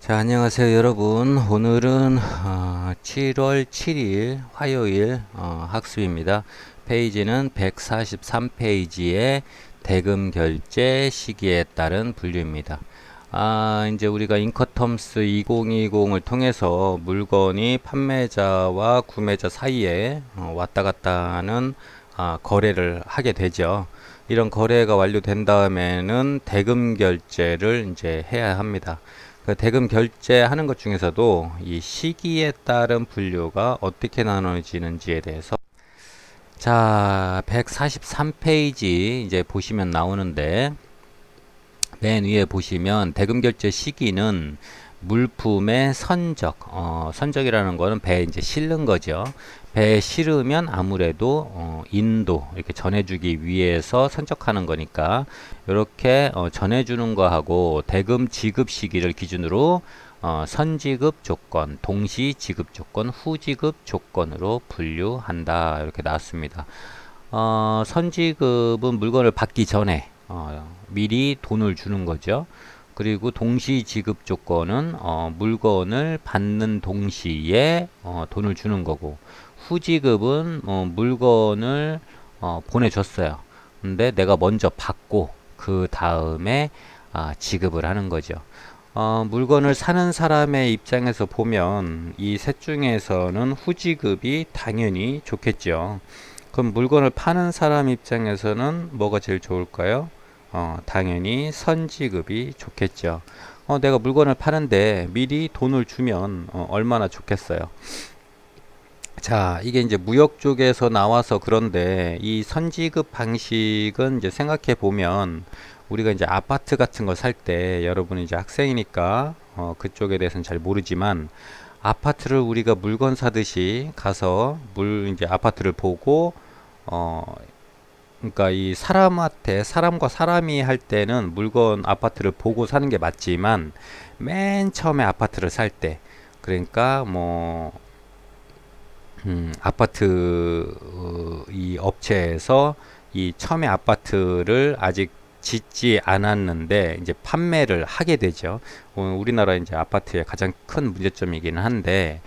자, 안녕하세요, 여러분. 오늘은 어, 7월 7일 화요일 어, 학습입니다. 페이지는 143페이지의 대금 결제 시기에 따른 분류입니다. 아, 이제 우리가 인커텀스 2020을 통해서 물건이 판매자와 구매자 사이에 어, 왔다 갔다 하는 아, 거래를 하게 되죠. 이런 거래가 완료된 다음에는 대금 결제를 이제 해야 합니다. 그 대금 결제하는 것 중에서도 이 시기에 따른 분류가 어떻게 나눠지는지에 대해서 자, 143페이지 이제 보시면 나오는데 맨 위에 보시면 대금 결제 시기는 물품의 선적, 어, 선적이라는 거는 배에 이제 실는 거죠. 배에 실으면 아무래도 어, 인도 이렇게 전해주기 위해서 선적하는 거니까 이렇게 어, 전해주는 거하고 대금 지급 시기를 기준으로 어, 선지급 조건, 동시 지급 조건, 후지급 조건으로 분류한다 이렇게 나왔습니다. 어, 선지급은 물건을 받기 전에 어, 미리 돈을 주는 거죠. 그리고 동시 지급 조건은 어, 물건을 받는 동시에 어, 돈을 주는 거고 후지급은 어, 물건을 어, 보내줬어요. 근데 내가 먼저 받고 그 다음에 아, 지급을 하는 거죠. 어, 물건을 사는 사람의 입장에서 보면 이 셋 중에서는 후지급이 당연히 좋겠죠. 그럼 물건을 파는 사람 입장에서는 뭐가 제일 좋을까요? 어, 당연히 선지급이 좋겠죠. 어, 내가 물건을 파는데 미리 돈을 주면 어, 얼마나 좋겠어요. 자, 이게 이제 무역 쪽에서 나와서 그런데 이 선지급 방식은 이제 생각해 보면 우리가 이제 아파트 같은 거 살 때 여러분이 이제 학생이니까 어, 그쪽에 대해서는 잘 모르지만 아파트를 우리가 물건 사듯이 가서 물 이제 아파트를 보고 어 그러니까 이 사람한테 사람과 사람이 할 때는 물건 아파트를 보고 사는 게 맞지만 맨 처음에 아파트를 살 때 그러니까 뭐 음, 아파트 어, 이 업체에서 이 처음에 아파트를 아직 짓지 않았는데 이제 판매를 하게 되죠. 어, 우리나라 이제 아파트의 가장 큰 문제점이기는 한데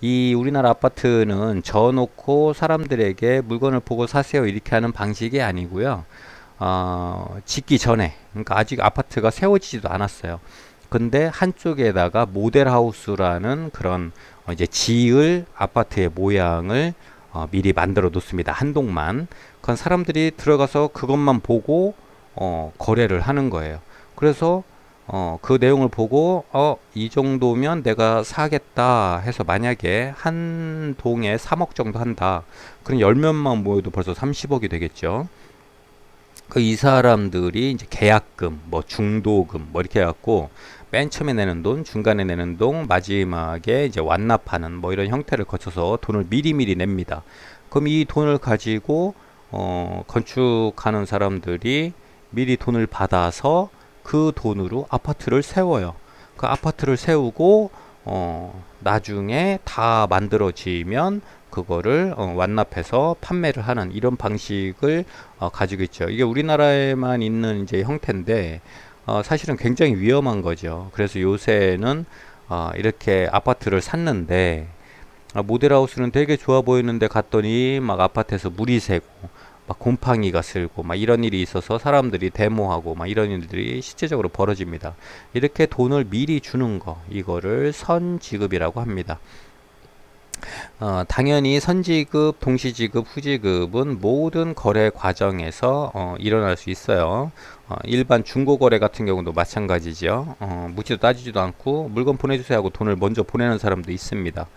이 우리나라 아파트는 져놓고 사람들에게 물건을 보고 사세요 이렇게 하는 방식이 아니고요. 어, 짓기 전에 그러니까 아직 아파트가 세워지지도 않았어요. 근데 한쪽에다가 모델하우스라는 그런 어, 이제 지을 아파트의 모양을 어, 미리 만들어 놓습니다. 한 동만. 그건 사람들이 들어가서 그것만 보고 어, 거래를 하는 거예요. 그래서 어, 그 내용을 보고 어, 이 정도면 내가 사겠다 해서 만약에 한 동에 3억 정도 한다. 그럼 열몇만 모여도 벌써 30억이 되겠죠. 그 이 사람들이 이제 계약금, 뭐 중도금, 뭐 이렇게 해갖고 맨 처음에 내는 돈, 중간에 내는 돈, 마지막에 이제 완납하는 뭐 이런 형태를 거쳐서 돈을 미리미리 냅니다. 그럼 이 돈을 가지고 어, 건축하는 사람들이 미리 돈을 받아서 그 돈으로 아파트를 세워요. 그 아파트를 세우고 어, 나중에 다 만들어지면 그거를 어, 완납해서 판매를 하는 이런 방식을 어, 가지고 있죠. 이게 우리나라에만 있는 이제 형태인데 어, 사실은 굉장히 위험한 거죠. 그래서 요새는 어, 이렇게 아파트를 샀는데 아, 모델하우스는 되게 좋아 보이는데 갔더니 막 아파트에서 물이 새고 막 곰팡이가 슬고 막 이런 일이 있어서 사람들이 데모하고 막 이런 일들이 실제적으로 벌어집니다. 이렇게 돈을 미리 주는 거 이거를 선지급이라고 합니다. 어, 당연히 선지급, 동시지급, 후지급은 모든 거래 과정에서 어, 일어날 수 있어요. 어, 일반 중고 거래 같은 경우도 마찬가지죠. 어, 묻지도 따지지도 않고 물건 보내주세요 하고 돈을 먼저 보내는 사람도 있습니다.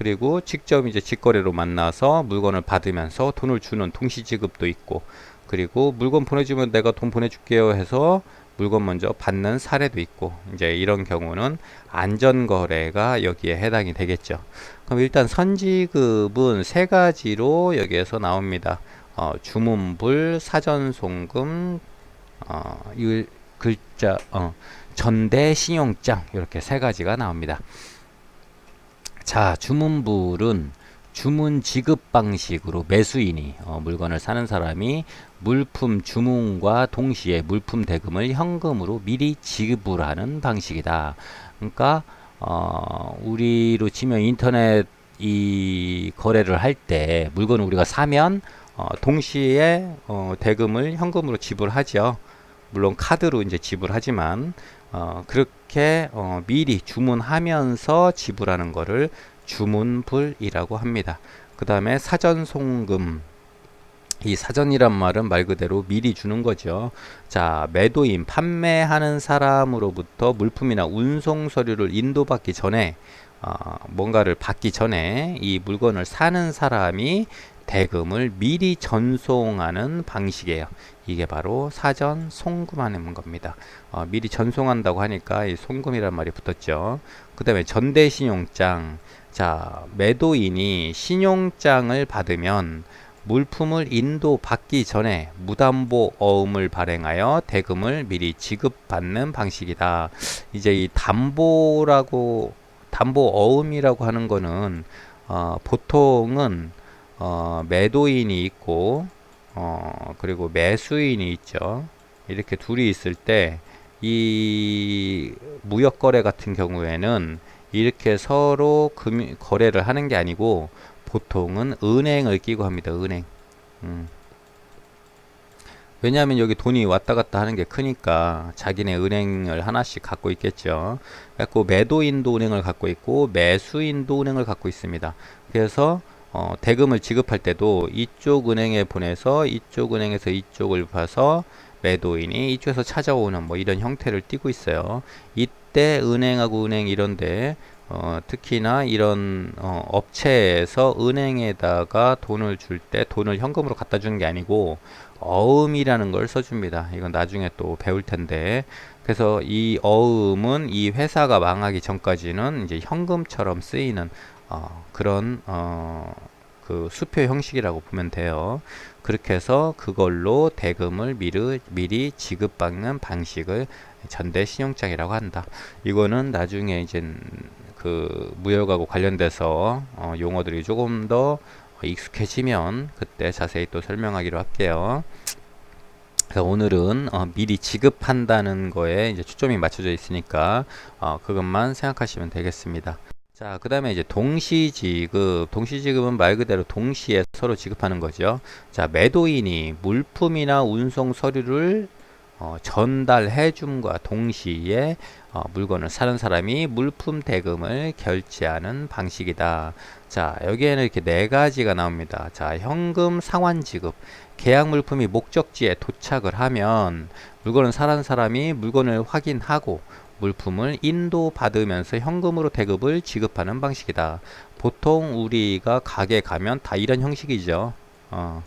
그리고 직접 이제 직거래로 만나서 물건을 받으면서 돈을 주는 동시 지급도 있고 그리고 물건 보내주면 내가 돈 보내줄게요 해서 물건 먼저 받는 사례도 있고 이제 이런 경우는 안전거래가 여기에 해당이 되겠죠. 그럼 일단 선지급은 세 가지로 여기에서 나옵니다. 어, 주문불, 사전송금, 어, 이 글자, 어, 전대 신용장 이렇게 세 가지가 나옵니다. 자, 주문불은 주문 지급 방식으로 매수인이 어, 물건을 사는 사람이 물품 주문과 동시에 물품 대금을 현금으로 미리 지급을 하는 방식이다. 그러니까 어, 우리로 치면 인터넷 이 거래를 할 때 물건을 우리가 사면 어, 동시에 어, 대금을 현금으로 지불하죠. 물론 카드로 이제 지불하지만 어, 그렇게 어, 미리 주문하면서 지불하는 거를 주문불이라고 합니다. 그 다음에 사전 송금 이 사전이란 말은 말 그대로 미리 주는 거죠. 자, 매도인, 판매하는 사람으로부터 물품이나 운송 서류를 인도받기 전에 어, 뭔가를 받기 전에 이 물건을 사는 사람이 대금을 미리 전송하는 방식이에요. 이게 바로 사전 송금하는 겁니다. 어, 미리 전송한다고 하니까 이 송금이란 말이 붙었죠. 그 다음에 전대신용장. 자, 매도인이 신용장을 받으면 물품을 인도받기 전에 무담보 어음을 발행하여 대금을 미리 지급받는 방식이다. 이제 이 담보라고 담보 어음이라고 하는 거는 어, 보통은 어, 매도인이 있고 어, 그리고 매수인이 있죠. 이렇게 둘이 있을 때 이 무역 거래 같은 경우에는 이렇게 서로 금, 거래를 하는 게 아니고 보통은 은행을 끼고 합니다. 은행. 음. 왜냐하면 여기 돈이 왔다 갔다 하는 게 크니까 자기네 은행을 하나씩 갖고 있겠죠. 그래서 매도인도 은행을 갖고 있고 매수인도 은행을 갖고 있습니다. 그래서 어, 대금을 지급할 때도 이쪽 은행에 보내서 이쪽 은행에서 이쪽을 봐서 매도인이 이쪽에서 찾아오는 뭐 이런 형태를 띠고 있어요. 이때 은행하고 은행 이런데 어, 특히나 이런 어, 업체에서 은행에다가 돈을 줄 때 돈을 현금으로 갖다 주는 게 아니고 어음이라는 걸 써줍니다. 이건 나중에 또 배울 텐데 그래서 이 어음은 이 회사가 망하기 전까지는 이제 현금처럼 쓰이는 어, 그런 어, 그 수표 형식이라고 보면 돼요. 그렇게 해서 그걸로 대금을 미리, 미리 지급받는 방식을 전대 신용장이라고 한다. 이거는 나중에 이제 그 무역하고 관련돼서 어, 용어들이 조금 더 익숙해지면 그때 자세히 또 설명하기로 할게요. 그래서 오늘은 어, 미리 지급한다는 거에 이제 초점이 맞춰져 있으니까 어, 그것만 생각하시면 되겠습니다. 자, 그 다음에 이제 동시지급. 동시지급은 말 그대로 동시에 서로 지급하는 거죠. 자, 매도인이 물품이나 운송 서류를 어, 전달해 줌과 동시에 어, 물건을 사는 사람이 물품 대금을 결제하는 방식이다. 자, 여기에는 이렇게 네 가지가 나옵니다. 자, 현금 상환 지급. 계약 물품이 목적지에 도착을 하면 물건을 사는 사람이 물건을 확인하고 물품을 인도받으면서 현금으로 대급을 지급하는 방식이다. 보통 우리가 가게 가면 다 이런 형식이죠. 어,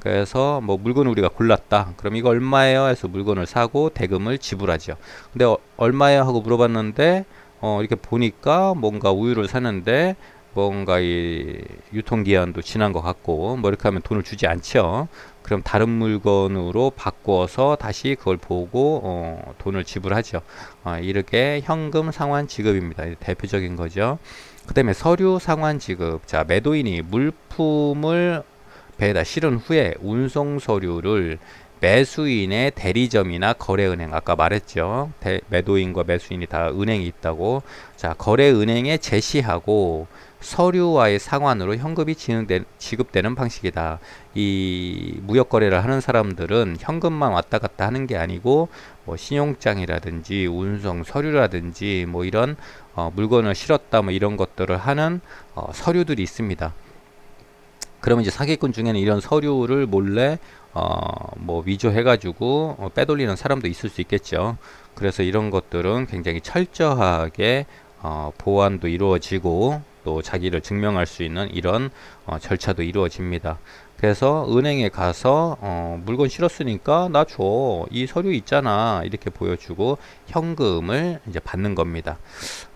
그래서 뭐 물건을 우리가 골랐다. 그럼 이거 얼마예요? 해서 물건을 사고 대금을 지불하죠. 근데 어, 얼마예요? 하고 물어봤는데 어, 이렇게 보니까 뭔가 우유를 사는데 뭔가 이 유통기한도 지난 것 같고 뭐 이렇게 하면 돈을 주지 않죠. 그럼 다른 물건으로 바꿔서 다시 그걸 보고 어, 돈을 지불하죠. 어, 이렇게 현금 상환 지급입니다. 대표적인 거죠. 그 다음에 서류 상환 지급. 자, 매도인이 물품을 배에다 실은 후에 운송 서류를 매수인의 대리점이나 거래은행 아까 말했죠. 대, 매도인과 매수인이 다 은행이 있다고. 자, 거래은행에 제시하고 서류와의 상환으로 현금이 진행된, 지급되는 방식이다. 이 무역 거래를 하는 사람들은 현금만 왔다 갔다 하는 게 아니고 뭐 신용장이라든지 운송 서류라든지 뭐 이런 어, 물건을 실었다 뭐 이런 것들을 하는 어, 서류들이 있습니다. 그러면 이제 사기꾼 중에는 이런 서류를 몰래 어, 뭐 위조해가지고 어, 빼돌리는 사람도 있을 수 있겠죠. 그래서 이런 것들은 굉장히 철저하게 어, 보안도 이루어지고 또 자기를 증명할 수 있는 이런 어, 절차도 이루어집니다. 그래서 은행에 가서 어, 물건 실었으니까 나 줘. 이 서류 있잖아. 이렇게 보여주고 현금을 이제 받는 겁니다.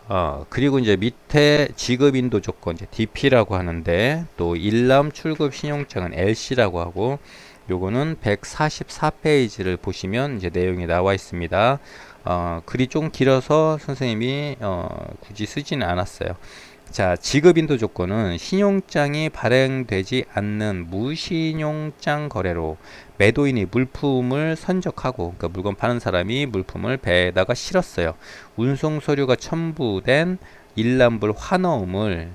어, 그리고 이제 밑에 지급인도 조건, 이제 DP라고 하는데, 또 일람 출급 신용장은 LC라고 하고, 요거는 144페이지를 보시면 이제 내용이 나와 있습니다. 어, 글이 좀 길어서 선생님이 어, 굳이 쓰지는 않았어요. 자, 지급인도 조건은 신용장이 발행되지 않는 무신용장 거래로 매도인이 물품을 선적하고 그러니까 물건 파는 사람이 물품을 배에다가 실었어요. 운송 서류가 첨부된 일람불 환어음을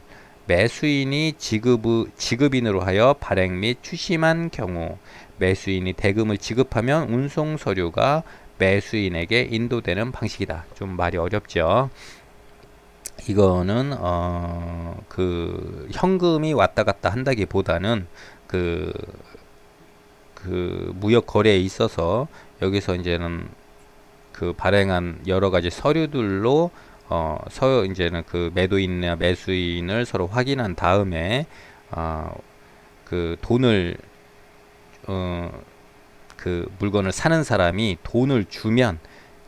매수인이 지급 지급인으로 하여 발행 및 추심한 경우 매수인이 대금을 지급하면 운송 서류가 매수인에게 인도되는 방식이다. 좀 말이 어렵죠. 이거는 어 그 현금이 왔다 갔다 한다기보다는 그, 그 무역 거래에 있어서 여기서 이제는 그 발행한 여러 가지 서류들로 어, 서 이제는 그 매도인이나 매수인을 서로 확인한 다음에 어, 그 돈을 어, 그 물건을 사는 사람이 돈을 주면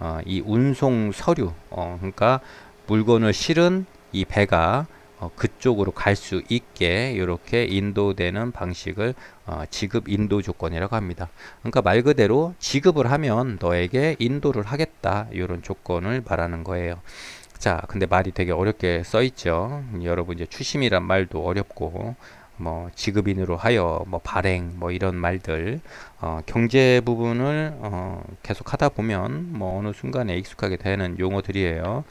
어, 이 운송 서류 어, 그러니까 물건을 실은 이 배가 어, 그쪽으로 갈 수 있게 이렇게 인도되는 방식을 어, 지급 인도 조건이라고 합니다. 그러니까 말 그대로 지급을 하면 너에게 인도를 하겠다 이런 조건을 말하는 거예요. 자, 근데 말이 되게 어렵게 써 있죠. 여러분 이제 추심이란 말도 어렵고 뭐 지급인으로 하여 뭐 발행 뭐 이런 말들 어, 경제 부분을 어, 계속 하다 보면 뭐 어느 순간에 익숙하게 되는 용어들이에요.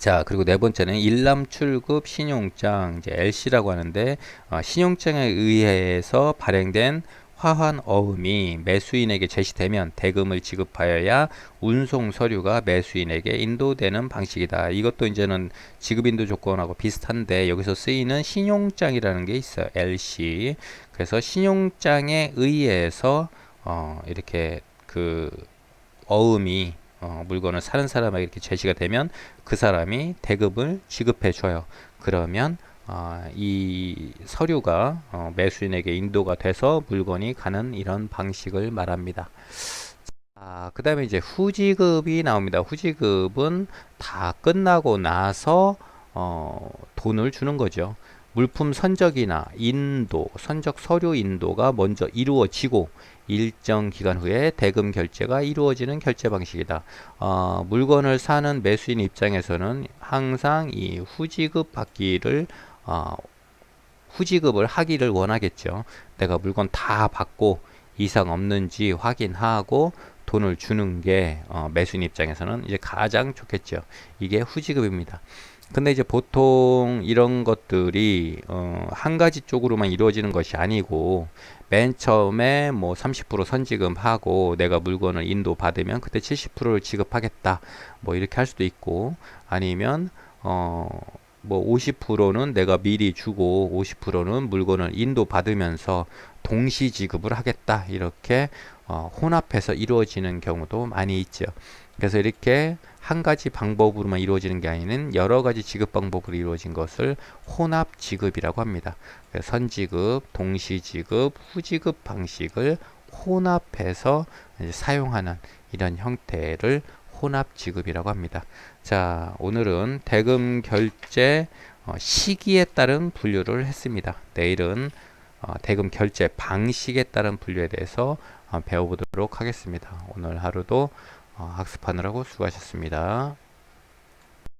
자, 그리고 네 번째는 일람 출급 신용장, 이제 LC라고 하는데, 어, 신용장에 의해서 발행된 화환 어음이 매수인에게 제시되면 대금을 지급하여야 운송 서류가 매수인에게 인도되는 방식이다. 이것도 이제는 지급 인도 조건하고 비슷한데 여기서 쓰이는 신용장이라는 게 있어요. LC. 그래서 신용장에 의해서 어, 이렇게 그 어음이 어, 물건을 사는 사람에게 이렇게 제시가 되면 그 사람이 대금을 지급해 줘요. 그러면 어, 이 서류가 어, 매수인에게 인도가 돼서 물건이 가는 이런 방식을 말합니다. 아, 그 다음에 이제 후지급이 나옵니다. 후지급은 다 끝나고 나서 어, 돈을 주는 거죠. 물품 선적이나 인도, 선적 서류 인도가 먼저 이루어지고 일정 기간 후에 대금 결제가 이루어지는 결제 방식이다. 어, 물건을 사는 매수인 입장에서는 항상 이 후지급 받기를 어, 후지급을 하기를 원하겠죠. 내가 물건 다 받고 이상 없는지 확인하고 돈을 주는 게 어, 매수인 입장에서는 이제 가장 좋겠죠. 이게 후지급입니다. 근데 이제 보통 이런 것들이 어, 한 가지 쪽으로만 이루어지는 것이 아니고 맨 처음에 뭐 30% 선지급하고 내가 물건을 인도 받으면 그때 70%를 지급하겠다 뭐 이렇게 할 수도 있고 아니면 어 뭐 50%는 내가 미리 주고 50%는 물건을 인도 받으면서 동시 지급을 하겠다 이렇게 어, 혼합해서 이루어지는 경우도 많이 있죠. 그래서 이렇게 한 가지 방법으로만 이루어지는 게 아니는 여러 가지 지급 방법으로 이루어진 것을 혼합 지급이라고 합니다. 선지급, 동시지급, 후지급 방식을 혼합해서 사용하는 이런 형태를 혼합 지급이라고 합니다. 자, 오늘은 대금 결제 어, 시기에 따른 분류를 했습니다. 내일은 어, 대금 결제 방식에 따른 분류에 대해서 어, 배워보도록 하겠습니다. 오늘 하루도 어, 학습하느라고 수고하셨습니다.